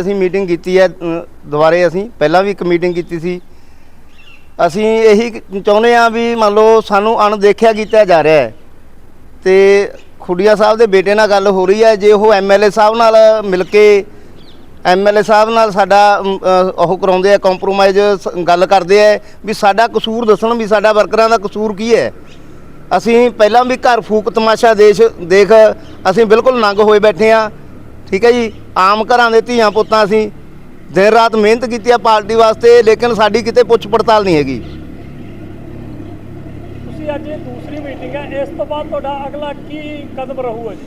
ਅਸੀਂ ਮੀਟਿੰਗ ਕੀਤੀ ਹੈ ਦੁਬਾਰੇ ਅਸੀਂ, ਪਹਿਲਾਂ ਵੀ ਇੱਕ ਮੀਟਿੰਗ ਕੀਤੀ ਸੀ। ਅਸੀਂ ਇਹੀ ਚਾਹੁੰਦੇ ਹਾਂ ਵੀ ਮੰਨ ਲਓ ਸਾਨੂੰ ਅਣਦੇਖਿਆ ਕੀਤਾ ਜਾ ਰਿਹਾ ਹੈ। ਤੇ ਖੁੱਡੀਆ ਸਾਹਿਬ ਦੇ ਬੇਟੇ ਨਾਲ ਗੱਲ ਹੋ ਰਹੀ ਹੈ, ਜੇ ਉਹ ਐਮਐਲਏ ਸਾਹਿਬ ਨਾਲ ਮਿਲ ਕੇ ਐਮਐਲਏ ਸਾਹਿਬ ਨਾਲ ਸਾਡਾ ਉਹ ਕਰਾਉਂਦੇ ਆ ਕੰਪਰੋਮਾਈਜ਼ ਗੱਲ ਕਰਦੇ ਆ, ਵੀ ਸਾਡਾ ਕਸੂਰ ਦੱਸਣ ਵੀ ਸਾਡਾ ਵਰਕਰਾਂ ਦਾ ਕਸੂਰ ਕੀ ਹੈ। ਅਸੀਂ ਪਹਿਲਾਂ ਵੀ ਘਰ ਫੂਕ ਤਮਾਸ਼ਾ ਦੇਸ਼, ਦੇਖ, ਅਸੀਂ ਬਿਲਕੁਲ ਨੰਗ ਹੋਏ ਬੈਠੇ ਆ ਠੀਕ ਹੈ ਜੀ? ਆਮ ਘਰਾਂ ਦੇ ਧੀਆਂ ਪੁੱਤਾਂ ਅਸੀਂ ਦਿਨ ਰਾਤ ਮਿਹਨਤ ਕੀਤੀ ਆ ਪਾਰਟੀ ਵਾਸਤੇ ਲੇਕਿਨ ਸਾਡੀ ਕਿਤੇ ਪੁੱਛ ਪੜਤਾਲ ਨਹੀਂ ਹੈਗੀ। ਤੁਸੀਂ ਅੱਜ ਇਹ ਦੂਸਰੀ ਮੀਟਿੰਗ ਹੈ ਇਸ ਤੋਂ ਬਾਅਦ ਤੁਹਾਡਾ ਅਗਲਾ ਕੀ ਕਦਮ ਰਹੂਗਾ ਜੀ?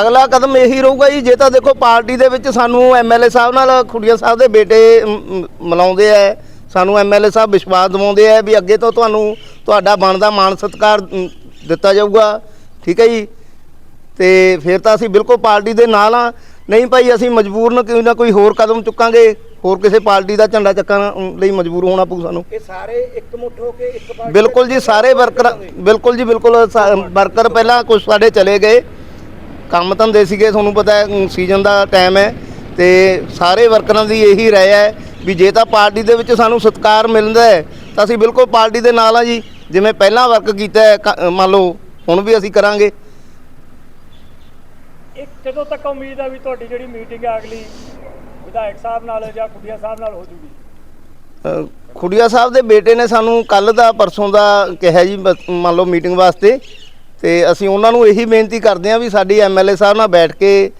ਅਗਲਾ ਕਦਮ ਇਹੀ ਰਹੂਗਾ ਜੀ ਜੇ ਤਾਂ ਦੇਖੋ ਪਾਰਟੀ ਦੇ ਵਿੱਚ ਸਾਨੂੰ ਐਮਐਲਏ ਸਾਹਿਬ ਨਾਲ ਖੁੱਡੀਆ ਸਾਹਿਬ ਦੇ ਬੇਟੇ ਮਿਲਾਉਂਦੇ ਆ ਸਾਨੂੰ ਐਮਐਲਏ ਸਾਹਿਬ ਵਿਸ਼ਵਾਸ ਦਿਵਾਉਂਦੇ ਆ ਵੀ ਅੱਗੇ ਤੋਂ ਤੁਹਾਨੂੰ ਤੁਹਾਡਾ ਬਣਦਾ ਮਾਣ ਸਤਿਕਾਰ ਦਿੱਤਾ ਜਾਊਗਾ। ਠੀਕ ਹੈ ਜੀ? ਤੇ ਫਿਰ ਤਾਂ ਅਸੀਂ ਬਿਲਕੁਲ ਪਾਰਟੀ ਦੇ ਨਾਲ ਆ। ਨਹੀਂ ਭਾਈ ਅਸੀਂ ਮਜਬੂਰਨ ਕੋਈ ਨਾ ਕੋਈ ਹੋਰ ਕਦਮ ਚੁੱਕਾਂਗੇ ਹੋਰ ਕਿਸੇ ਪਾਰਟੀ ਦਾ ਝੰਡਾ ਚੱਕਣ ਲਈ ਮਜਬੂਰ ਹੋਣਾ ਪਊ ਸਾਨੂੰ। ਇਹ ਸਾਰੇ ਇੱਕ ਮੁੱਠ ਹੋ ਕੇ ਇੱਕ ਪਾਰਟੀ ਬਿਲਕੁਲ ਜੀ ਸਾਰੇ ਵਰਕਰ ਬਿਲਕੁਲ ਜੀ ਬਿਲਕੁਲ ਵਰਕਰ ਪਹਿਲਾਂ ਕੁਝ ਸਾਡੇ ਚਲੇ ਗਏ। ਕੰਮ ਧੰਦੇ ਸੀਗੇ ਤੁਹਾਨੂੰ ਪਤਾ ਹੈ ਸੀਜ਼ਨ ਦਾ ਟਾਈਮ ਹੈ ਤੇ ਸਾਰੇ ਵਰਕਰਾਂ ਦੀ ਇਹੀ ਰਾਏ ਹੈ ਵੀ ਜੇ ਤਾਂ ਪਾਰਟੀ ਦੇ ਵਿੱਚ ਸਾਨੂੰ ਸਤਿਕਾਰ ਮਿਲਦਾ ਹੈ ਤਾਂ ਅਸੀਂ ਬਿਲਕੁਲ ਪਾਰਟੀ ਦੇ ਨਾਲ ਆ ਜੀ। ਜਿਵੇਂ ਪਹਿਲਾਂ ਵਰਕ ਕੀਤਾ ਮੰਨ ਲਓ ਹੁਣ ਵੀ ਅਸੀਂ ਕਰਾਂਗੇ। ਕਦੋਂ ਤੱਕ ਉਮੀਦ ਹੈ ਵੀ ਤੁਹਾਡੀ ਜਿਹੜੀ ਮੀਟਿੰਗ ਹੈ ਅਗਲੀ ਵਿਧਾਇਕ ਸਾਹਿਬ ਨਾਲ ਜਾਂ ਖੁੱਡੀਆ ਸਾਹਿਬ ਨਾਲ ਹੋ ਜੂਗੀ। ਖੁੱਡੀਆ ਸਾਹਿਬ ਦੇ ਬੇਟੇ ਨੇ ਸਾਨੂੰ ਕੱਲ ਦਾ ਪਰਸੋਂ ਦਾ ਕਿਹਾ ਜੀ ਬ- ਮੰਨ ਲਓ ਮੀਟਿੰਗ ਵਾਸਤੇ। ਤੇ ਅਸੀਂ ਉਹਨਾਂ ਨੂੰ ਇਹੀ ਬੇਨਤੀ ਕਰਦੇ ਹਾਂ ਵੀ ਸਾਡੀ ਐਮਐਲਏ ਸਾਹਿਬ ਨਾਲ ਬੈਠ ਕੇ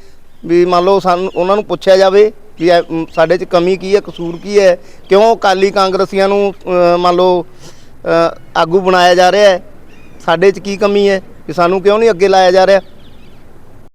ਵੀ ਮੰਨ ਲਓ ਸਾਨੂੰ ਉਹਨਾਂ ਨੂੰ ਪੁੱਛਿਆ ਜਾਵੇ ਵੀ ਐ- ਮ, ਸਾਡੇ 'ਚ ਕਮੀ ਕੀ ਹੈ ਕਸੂਰ ਕੀ ਹੈ। ਕਿਉਂ ਅਕਾਲੀ ਕਾਂਗਰਸੀਆਂ ਨੂੰ ਅ, ਮੰਨ ਲਓ ਅ, ਆਗੂ ਬਣਾਇਆ ਜਾ ਰਿਹਾ ਹੈ? ਸਾਡੇ 'ਚ ਕੀ ਕਮੀ ਹੈ? ਵੀ ਸਾਨੂੰ ਕਿਉਂ ਨਹੀਂ ਅੱਗੇ ਲਾਇਆ ਜਾ ਰਿਹਾ?